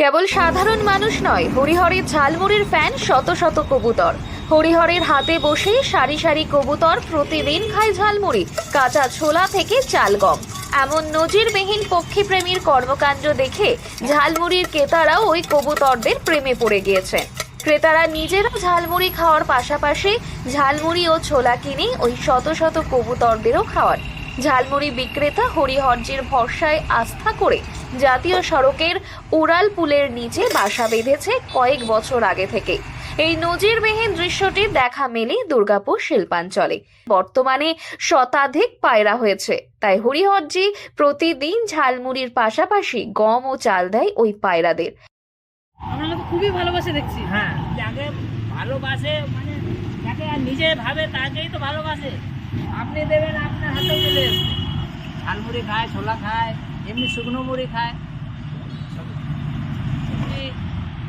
কেবল সাধারণ মানুষ নয়, হরিহরের ঝালমুড়ির ফ্যান শত শত কবুতর। হরিহরের হাতে বসে সারি সারি কবুতর প্রতিদিন খায় ঝালমুড়ি, কাঁচা ছোলা থেকে চাল গম। এমন নজিরবিহীন পক্ষীপ্রেমীর কর্মকাণ্ড দেখে ঝালমুড়ির ক্রেতারাও ওই কবুতরদের প্রেমে পড়ে গিয়েছে। ক্রেতারা নিজেরা ঝালমুড়ি খাওয়ার পাশাপাশি ঝালমুড়ি ও ছোলা কিনে ওই শত শত কবুতরদেরও খাওয়ার ঝালমুড়ি বিক্রেতা হরিহরজির ভরসায় আস্থা করে জাতীয় সড়কের উড়াল পুলের নিচে বাসা বেঁধেছে কয়েক বছর আগে থেকে। এই নজিরবিহীন দৃশ্যটি দেখা মেলে দুর্গাপুর শিল্পাঞ্চলে। বর্তমানে শতাধিক পায়রা হয়েছে। তাই হরিহরজি প্রতিদিন ঝালমুড়ির পাশাপাশি গম ও চাল দেয় ওই পায়রাদের। তো খুবই ভালোবাসে দেখছি। হ্যাঁ। যাকে ভালোবাসে মানে যাকে নিজে ভাবে তাকেই তো ভালোবাসে। আপনি দেবেন, আপনার হাতে দিলে ঝালমুড়ি খায়, ছোলা খায়, এমনি শুকনো মুড়ি খায়।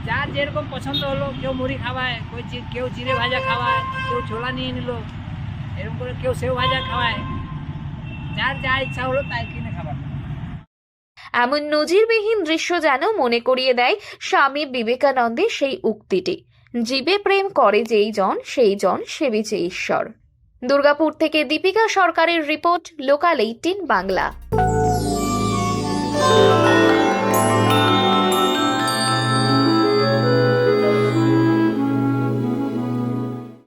যার যেরকম পছন্দ হলো, কেউ মুড়ি খাওয়ায়, কেউ চিড়ে ভাজা খাওয়ায়, কেউ ছোলা নিয়ে নিল, এরকম করে কেউ সেও ভাজা খাওয়ায়। যার যা ইচ্ছা হলো তাই কিনে খাবার। এমন নজিরবিহীন দৃশ্য যেন মনে করিয়ে দেয় স্বামী বিবেকানন্দের সেই উক্তিটি। জীবে প্রেম করে যেই জন, সেই জন সেবিছে ঈশ্বর। দুর্গাপুর থেকে দীপিকা সরকারের রিপোর্ট লোকাল এইটিন বাংলা।